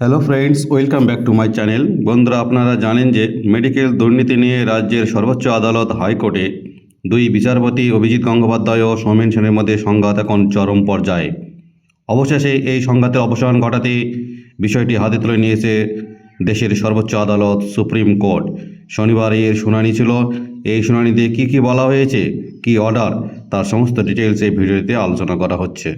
Hello friends welcome back to my channel বন্ধুরা, আপনারা জানেন যে মেডিকেল দুর্নীতি নিয়ে রাজ্যের সর্বোচ্চ আদালত, হাইকোর্টে দুই বিচারপতি অভিজিৎ গঙ্গোপাধ্যায় ও সৌমেন সেনের মধ্যে সংঘাত এখন চরম পর্যায়ে। অবশেষে এই সংঘাতের অবসান ঘটাতে বিষয়টি হাতে তুলে নিয়েছে দেশের সর্বোচ্চ আদালত, সুপ্রিম কোর্ট। শনিবার এর শুনানি ছিল। এই শুনানিতে কী কী বলা হয়েছে, কী অর্ডার, তার সমস্ত ডিটেলস এই ভিডিওতে আলোচনা করা হচ্ছে।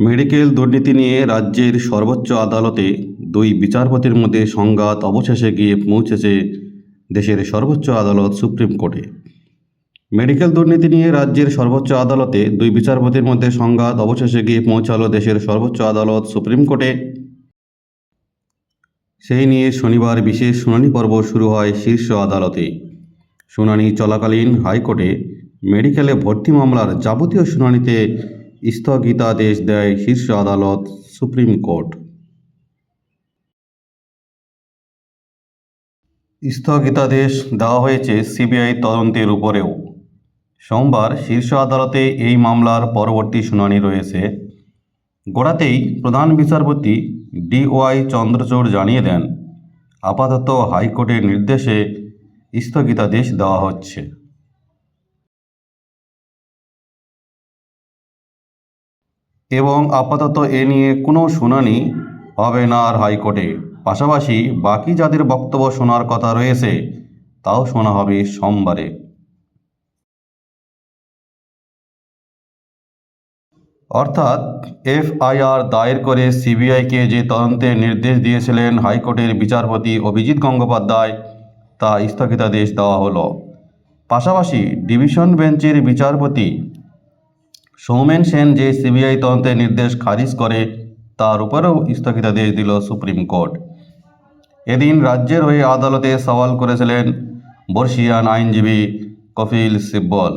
মেডিকেল দুর্নীতি নিয়ে রাজ্যের সর্বোচ্চ আদালতে দুই বিচারপতির মধ্যে সংঘাত অবশেষে গিয়ে পৌঁছেছে দেশের সর্বোচ্চ আদালত সুপ্রিম কোর্টে। মেডিকেল দুর্নীতি নিয়ে রাজ্যের সর্বোচ্চ আদালতে দুই বিচারপতির মধ্যে সংঘাত অবশেষে গিয়ে পৌঁছালো দেশের সর্বোচ্চ আদালত সুপ্রিম কোর্টে। সেই নিয়ে শনিবার বিশেষ শুনানি পর্ব শুরু হয় শীর্ষ আদালতে। শুনানি চলাকালীন হাইকোর্টে মেডিকেলে ভর্তি মামলার যাবতীয় শুনানিতে স্থগিতাদেশ দেয় শীর্ষ আদালত সুপ্রিম কোর্ট। স্থগিতাদেশ দেওয়া হয়েছে সিবিআই তদন্তের উপরেও। সোমবার শীর্ষ আদালতে এই মামলার পরবর্তী শুনানি রয়েছে। গোড়াতেই প্রধান বিচারপতি ডিওয়াই চন্দ্রচূড় জানিয়ে দেন, আপাতত হাইকোর্টের নির্দেশে স্থগিতাদেশ দেওয়া হচ্ছে। এবং আপাতত এ নিয়ে কোনো শুনানি হবে না আর হাইকোর্টে। পাশাপাশি বাকি যাদের বক্তব্য শোনার কথা রয়েছে, তাও শোনা হবে সোমবারে। অর্থাৎ এফআইআর দায়ের করে সিবিআইকে যে তদন্তের নির্দেশ দিয়েছিলেন হাইকোর্টের বিচারপতি অভিজিৎ গঙ্গোপাধ্যায়, তা স্থগিতাদেশ দেওয়া হলো। পাশাপাশি ডিভিশন বেঞ্চের বিচারপতি সৌমেন সেন যে সিবিআই তদন্তের নির্দেশ খারিজ করে, তার উপরেও স্থগিতাদেশ দিল সুপ্রিম কোর্ট। এদিন রাজ্যের হয়ে আদালতে সওয়াল করেছিলেন বর্ষিয়ান আইনজীবী কফিল সিব্বল।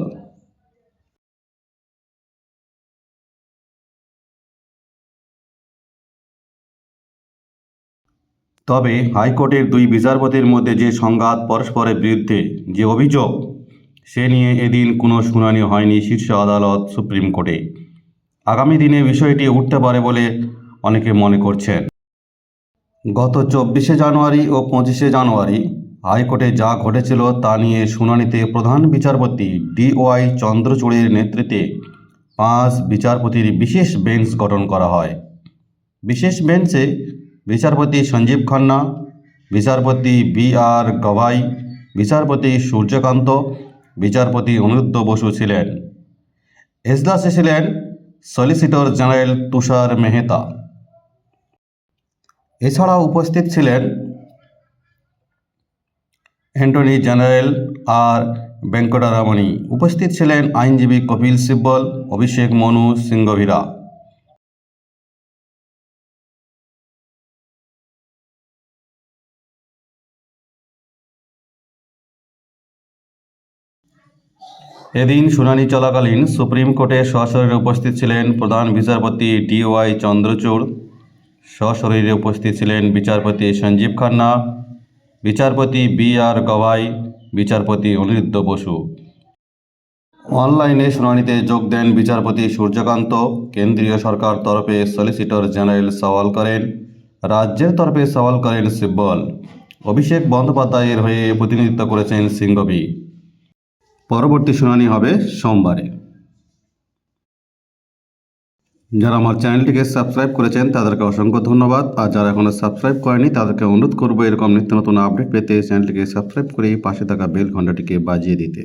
তবে হাইকোর্টের দুই বিচারপতির মধ্যে যে সংঘাত পরস্পরের বিরুদ্ধে যে অভিযোগ সে নিয়ে এদিন কোনো শুনানি হয়নি শীর্ষ আদালত সুপ্রিম কোর্টে। আগামী দিনে বিষয়টি উঠতে পারে বলে অনেকে মনে করছেন। গত চব্বিশে জানুয়ারি ও পঁচিশে জানুয়ারি হাইকোর্টে যা ঘটেছিল তা নিয়ে শুনানিতে প্রধান বিচারপতি ডিওয়াই চন্দ্রচূড়ের নেতৃত্বে পাঁচ বিচারপতির বিশেষ বেঞ্চ গঠন করা হয়। বিশেষ বেঞ্চে বিচারপতি সঞ্জীব খান্না, বিচারপতি বি আর গভাই, বিচারপতি সূর্যকান্ত বিচারপতি অনিরুদ্ধ বসু ছিলেন। এজলাসে ছিলেন সলিসিটর জেনারেল তুষার মেহতা। এছাড়া উপস্থিত ছিলেন অ্যান্টনি জেনারেল আর ভেঙ্কটারামণি। উপস্থিত ছিলেন আইনজীবী কপিল সিব্বল, অভিষেক মনু, সিংহভীরা। এদিন শুনানি চলাকালীন সুপ্রিম কোর্টে সশরীরে উপস্থিত ছিলেন প্রধান বিচারপতি ডিওয়াই চন্দ্রচূড়, সশরীরে উপস্থিত ছিলেন বিচারপতি সঞ্জীব খান্না, বিচারপতি বি আর গভাই বিচারপতি অনিরুদ্ধ বসু। অনলাইনে শুনানিতে যোগ দেন বিচারপতি সূর্যকান্ত, কেন্দ্রীয় সরকার তরফে সলিসিটর জেনারেল সওয়াল করেন, রাজ্যের তরফে সওয়াল করেন সিব্বল। অভিষেক বন্দ্যোপাধ্যায়ের হয়ে প্রতিনিধিত্ব করেছেন সিংঘবি পরবর্তী শুনানি হবে সোমবারে। যারা আমার চ্যানেলটিকে সাবস্ক্রাইব করেছেন, তাদেরকে অসংখ্য ধন্যবাদ। আর যারা এখনও সাবস্ক্রাইব করেনি, তাদেরকে অনুরোধ করব এরকম নিত্য নতুন আপডেট পেতে চ্যানেলটিকে সাবস্ক্রাইব করে পাশে থাকা বেল ঘণ্টাটিকে বাজিয়ে দিতে।